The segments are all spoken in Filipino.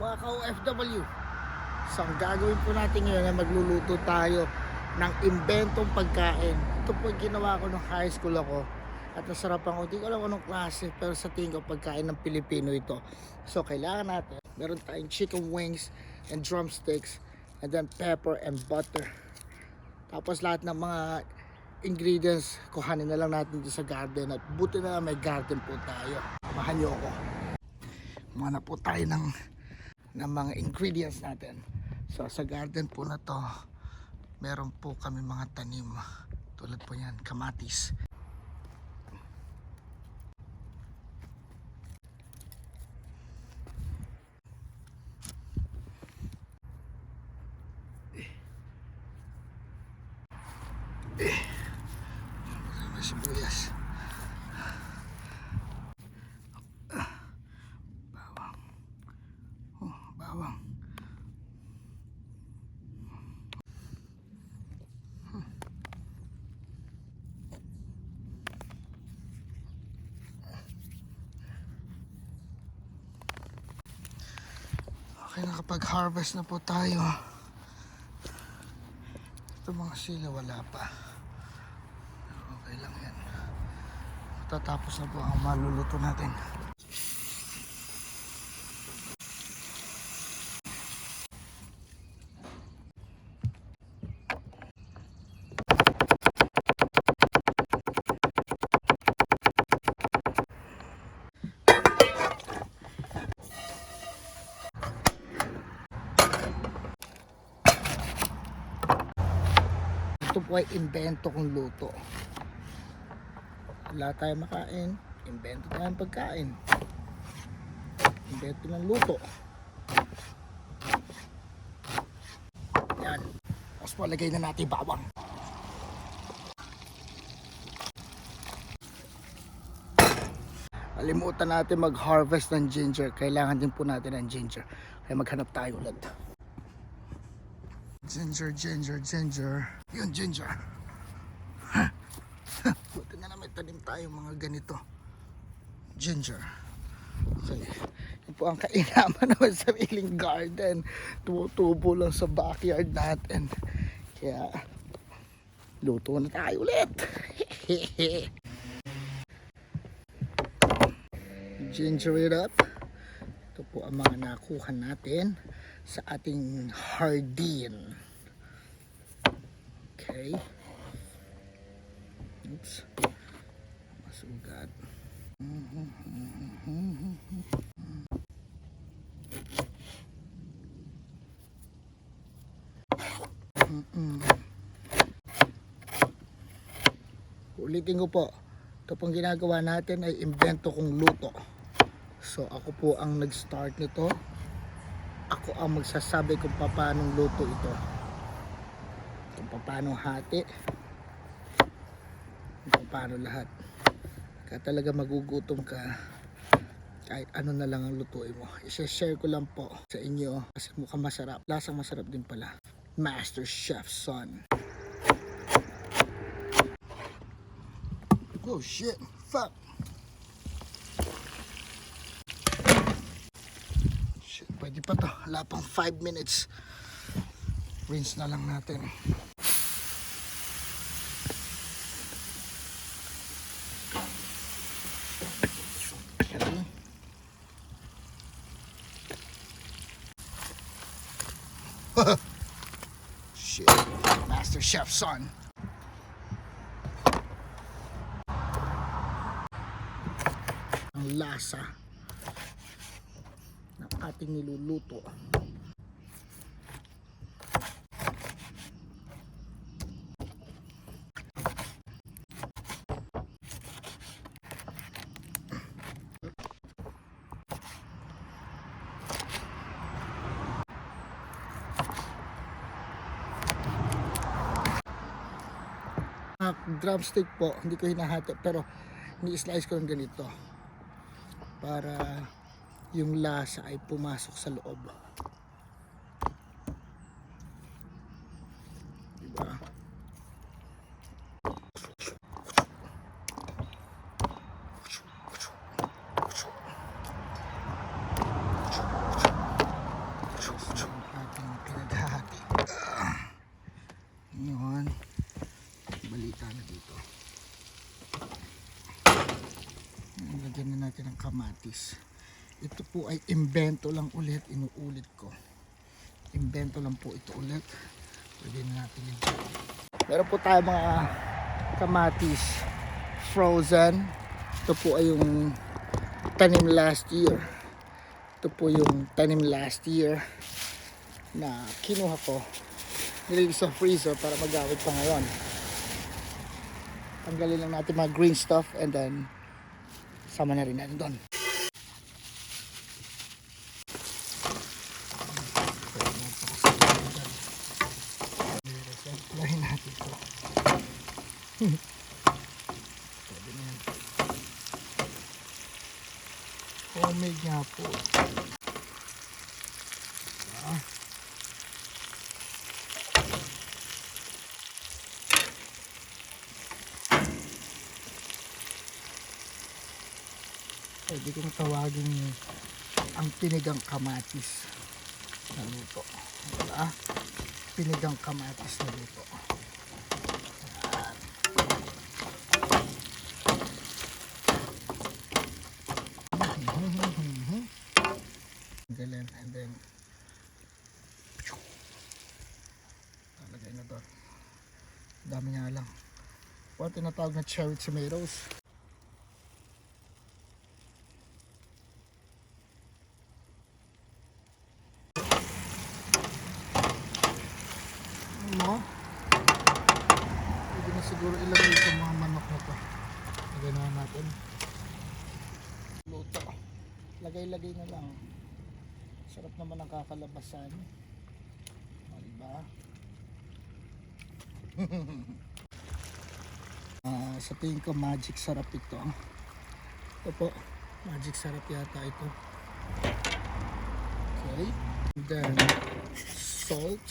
mga ka-OFW. So ang gagawin po natin ngayon ay magluluto tayo ng inventong pagkain. Ito po ginawa ko nung high school ako. At nasarapan ko, hindi ko alam anong klase, pero sa tingin ko pagkain ng Pilipino ito. So kailangan natin, meron tayong chicken wings and drumsticks, and then pepper and butter. Tapos lahat ng mga ingredients, kuhanin na lang natin sa garden. At buti na lang may garden po tayo. Samahan niyo ako. Kumuha na po tayo ng, ng mga ingredients natin. So sa garden po na to, meron po kami mga tanim. Tulad po yan, kamatis. May sibuyas. Bawang. Oh, bawang. Okay, nakapag-harvest na po tayo. Ito mga sila wala pa. Okay lang yan. Tatapos na po ang maluluto natin. Ito po ay invento kong luto. Wala tayo makain, invento tayong pagkain. Invento ng luto. Yan. Tapos palagay na natin bawang. Kalimutan natin mag-harvest ng ginger. Kailangan din po natin ng ginger. Kaya maghanap tayo ulit. Ginger, ginger, ginger. Yun, ginger. Buti na lang may tanim tayo mga ganito. Ginger. Okay. Yan po ang kainaman naman sa sariling garden. Tumutubo lang sa backyard natin. Kaya, luto na tayo ulit. Ginger it up. Ito po ang mga nakuha natin sa ating hardin. Okay. Oops. Masugat. Ulitin ko po. Ito pong ginagawa natin ay invento kong luto. So ako po ang nag-start nito. Ako ang magsasabi kung paano luto ito. Kung paano hati. Kung paano lahat. Kaya talaga magugutom ka kahit ano na lang ang lutuin mo. I-share ko lang po sa inyo kasi mukhang masarap. Lasang masarap din pala. Master Chef Son. Oh shit. Fuck. Shit, pwede pa to. Wala pang 5 minutes. Rinse na lang natin. Okay. Shit. Master Chef son. Ang lasa ng ating niluluto. Ah, drumstick po, hindi ko hinahati pero ni-slice ko ng ganito para yung lasa ay pumasok sa loob. Diba? Kamatis. Ito po ay imbento lang ulit, inuulit ko. Imbento lang po ito ulit. Pwede na natin ito. Meron po tayo mga kamatis frozen. Ito po ay yung tanim last year. Ito po yung tanim last year na kinuha ko. Nilagay sa freezer para magamit pa ngayon. Tanggalin lang natin mga green stuff and then sama na rin natin doon. Apply natin ito. Pwede na yan. Homemade nga po. Ah. Pwede kong tawagin ang pinigang kamatis na luto. Diba? Pinigang kamatis na luto. Galing. And then, talagay na doon. Dami nga lang. What tinatawag na cherry tomatoes. mo. Pwede na siguro ilagay itong mga manok na to. Lagay na natin. Luto. Lagay-lagay na lang. Sarap naman ang kakalabasan. O, diba? Ah, sa tingin ko magic sarap ito. Ito po. Magic sarap yata ito. Okay. And then salt.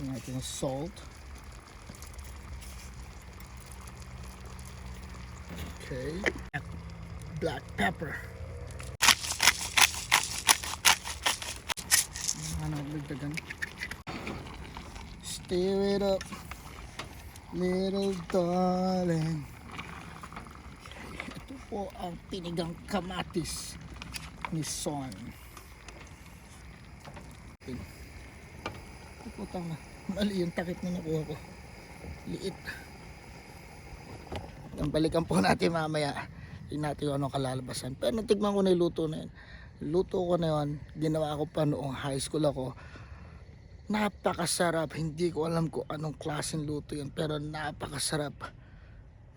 Natin salt. Okay. Black pepper. Ano, nagdagan. Stir it up. Little darling. Ito po ang pinigang kamatis ni Son. Okay. Putang na. Mali yung takip na nakuha ko. Liit. Ang balikan po natin mamaya. Natin kung anong kalalabasan. Pero natigman ko na yung luto na yun. Luto ko na yun. Ginawa ko pa noong high school ako. Napakasarap. Hindi ko alam kung anong klaseng luto yun. Pero napakasarap.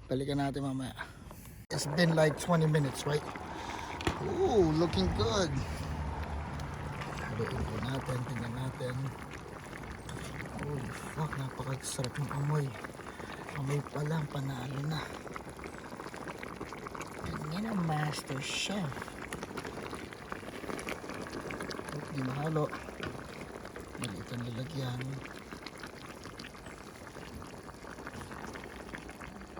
Balikan natin mamaya. It's been like 20 minutes, right? Ooh, looking good. Haluin po natin. Tingnan natin. Holy fuck, napakasarap ng amoy. Amoy pa lang, panalo na. Ganyan ang master chef. Oh, di mahalo. Maliit ang lalagyan.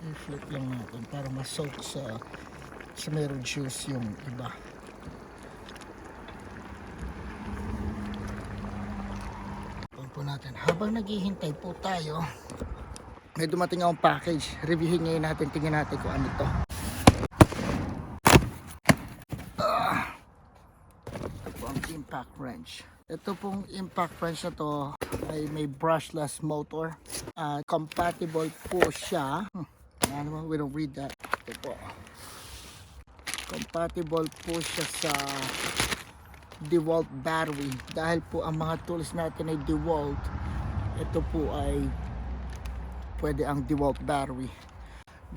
I-flip lang natin para masoak sa sa meron juice yung iba. Po natin. Habang naghihintay po tayo, may dumating akong package. Reviewin ngayon natin, tingnan natin kung ano to. Ah. Ito po ang impact wrench. Ito pong impact wrench na to ay may brushless motor. Ah, compatible po siya. Hmm. Ano we don't read that. Ito po. Compatible po siya sa DeWalt battery dahil po ang mga tools natin ay DeWalt ito po ay pwede ang DeWalt battery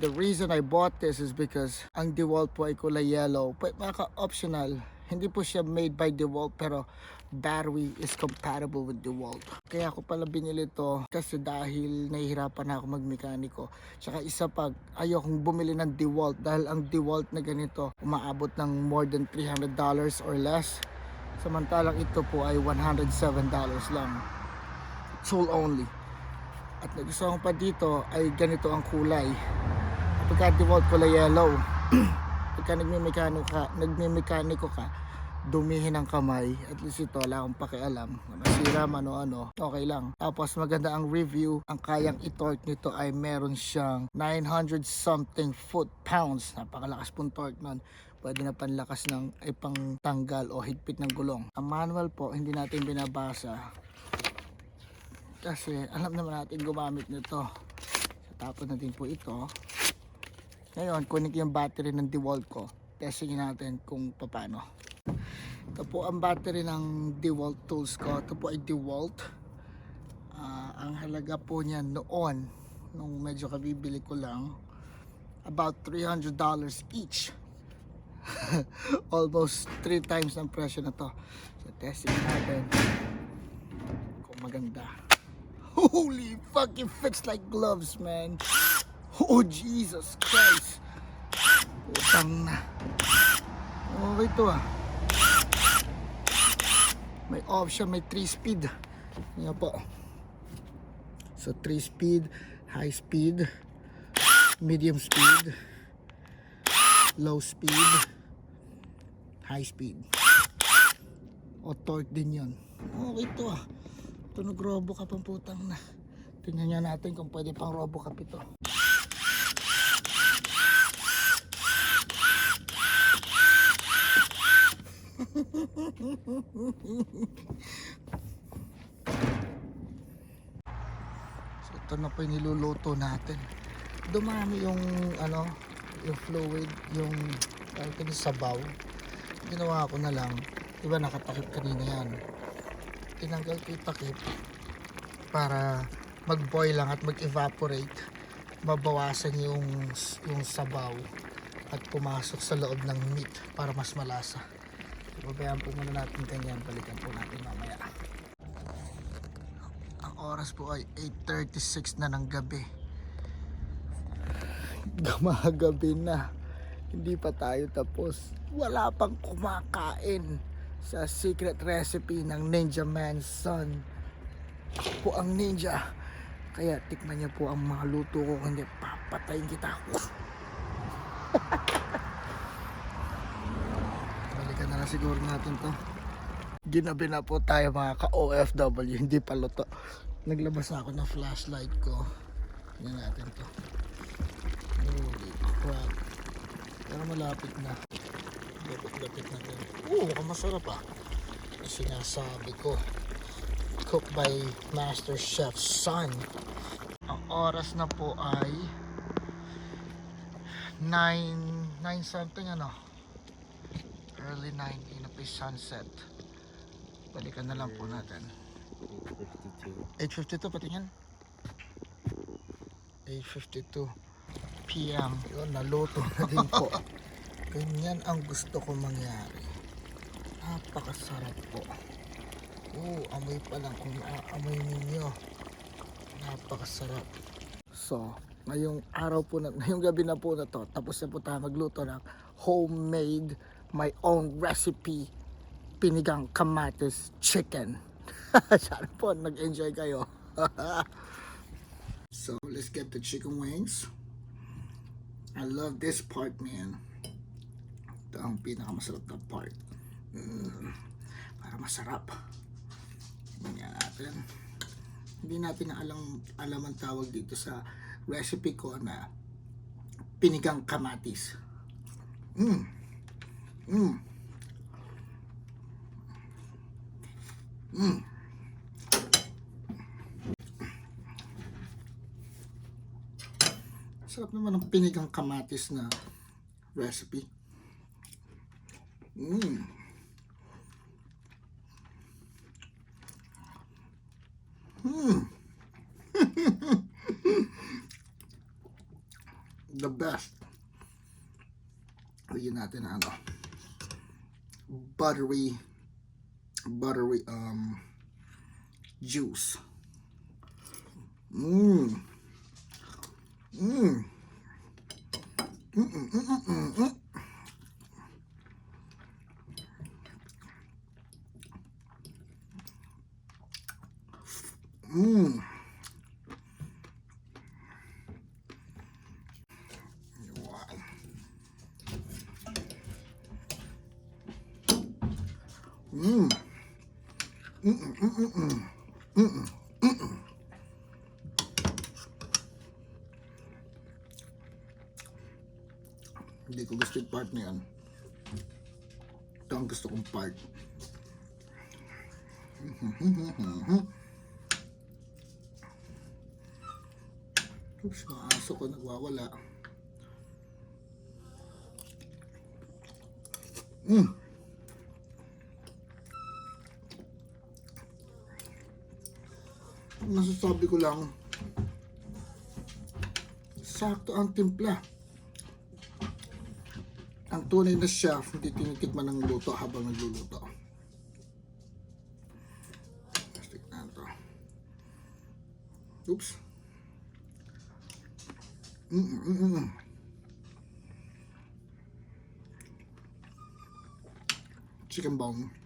the reason I bought this is because ang DeWalt po ay kulay yellow Pwede maka optional hindi po siya made by DeWalt pero battery is compatible with DeWalt kaya ako pala binili to kasi dahil nahihirapan na ako magmekaniko tsaka isa pag ayokong bumili ng DeWalt dahil ang DeWalt na ganito umaabot ng more than $300 or less Samantalang ito po ay $107 lang. Tool only. At nagustuhan ko pa dito ay ganito ang kulay. Pagka default kulay yellow. Pagka nagmemekaniko ka, nagmemekaniko ka, dumihin ang kamay. At least ito, wala akong pakialam. Masira man o ano, okay lang. Tapos maganda ang review. Ang kayang i-torque nito ay meron siyang 900 something foot pounds. Napakalakas pong torque nun. Pwede na panlakas ng ay pang tanggal o higpit ng gulong. Ang manual po, hindi natin binabasa. Kasi alam naman natin gumamit nito. Tapos natin po ito. Ngayon, kunin ko yung battery ng DeWalt ko. Testingin natin kung paano. Ito po ang battery ng DeWalt tools ko. Ito po ay DeWalt. Ah, ang halaga po niya noon, nung medyo kabibili ko lang, about $300 each. Almost 3 times ang presyo na to. So, testing natin kung maganda. Holy fuck, it fits like gloves, man. Oh, Jesus Christ. Putang na. Okay to ah. May option, may 3 speed. Yan po. So 3 speed, high speed, medium speed, low speed, high speed. O torque din yun. Okay to ah. Tunog robo ka pang putang na. Tingnan nga natin kung pwede pang robo cup ito. Yung niluluto natin. Dumami yung ano, yung fluid, yung ko sa sabaw. Ginawa ko na lang, di ba nakatakip kanina yan. Tinanggal ko yung takip para mag-boil lang at mag-evaporate. Mabawasan yung, yung sabaw at pumasok sa loob ng meat para mas malasa. Babayaan po muna natin ganyan, balikan po natin mamaya. Oras po ay 8.36 na ng gabi. Gumagabi na. Hindi pa tayo tapos. Wala pang kumakain sa secret recipe ng Ninja Man's son. Ako po ang ninja. Kaya tikman niyo po ang mga luto ko kundi papatayin kita. Balikan na lang siguro natin to. Ginabi na po tayo mga ka-OFW, hindi pa luto. Naglabas ako ng flashlight ko. Tingnan natin to. Holy crap. Pero malapit na. Lapit-lapit natin. Oo, mukhang masarap ah. Sinasabi ko. Cooked by Master Chef Son. Ang oras na po ay 9, 9 something ano. Early 9, yun na po yung sunset. Balikan na lang po natin. 8.52 patingin. 8.52 p.m. Yun, naluto na din po. Ganyan ang gusto ko mangyari. Napakasarap po. Oo, amoy pa lang kung aamoy ninyo. Napakasarap. So, ngayong araw po na, ngayong gabi na po na to, tapos na po tayo magluto ng homemade, my own recipe, pinigang kamatis chicken. Sana po nag-enjoy kayo. so, let's get the chicken wings. I love this part, man. Ito ang pinakamasarap na part. Mm, para masarap. Tingnan natin. Hindi natin na alam, alam ang tawag dito sa recipe ko na pinigang kamatis. Mm. Mm. Mm. Sarap naman ng pinigang kamatis na recipe. Mm. Mm. The best. Lagyan natin ano. Buttery buttery um juice. Mmm. Mmm. Mm mm mm mm mm mm. Mmm. Wow. Mm. Mm, mm, mm, mm, mm. Mm, mm, mm, mm. Hindi ko gusto yung part na yan. Ito ang gusto kong part. Oops, mga aso ko nagwawala. Mm. Masasabi ko lang, sakto ang timpla. Ang tunay na chef, hindi tinitikman ng luto habang nagluluto. Stick na ito. Oops. Mm -mm -mm -mm. Chicken bone.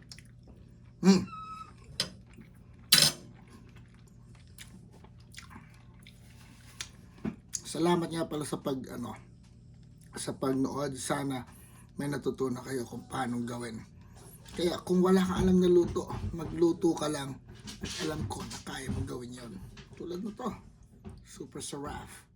Salamat nga pala sa pag ano sa pagnood. Sana may natutunan kayo kung paano gawin. Kaya kung wala kang alam na luto, magluto ka lang at alam ko na kaya mong gawin yon. Tulad mo to. Super saraf.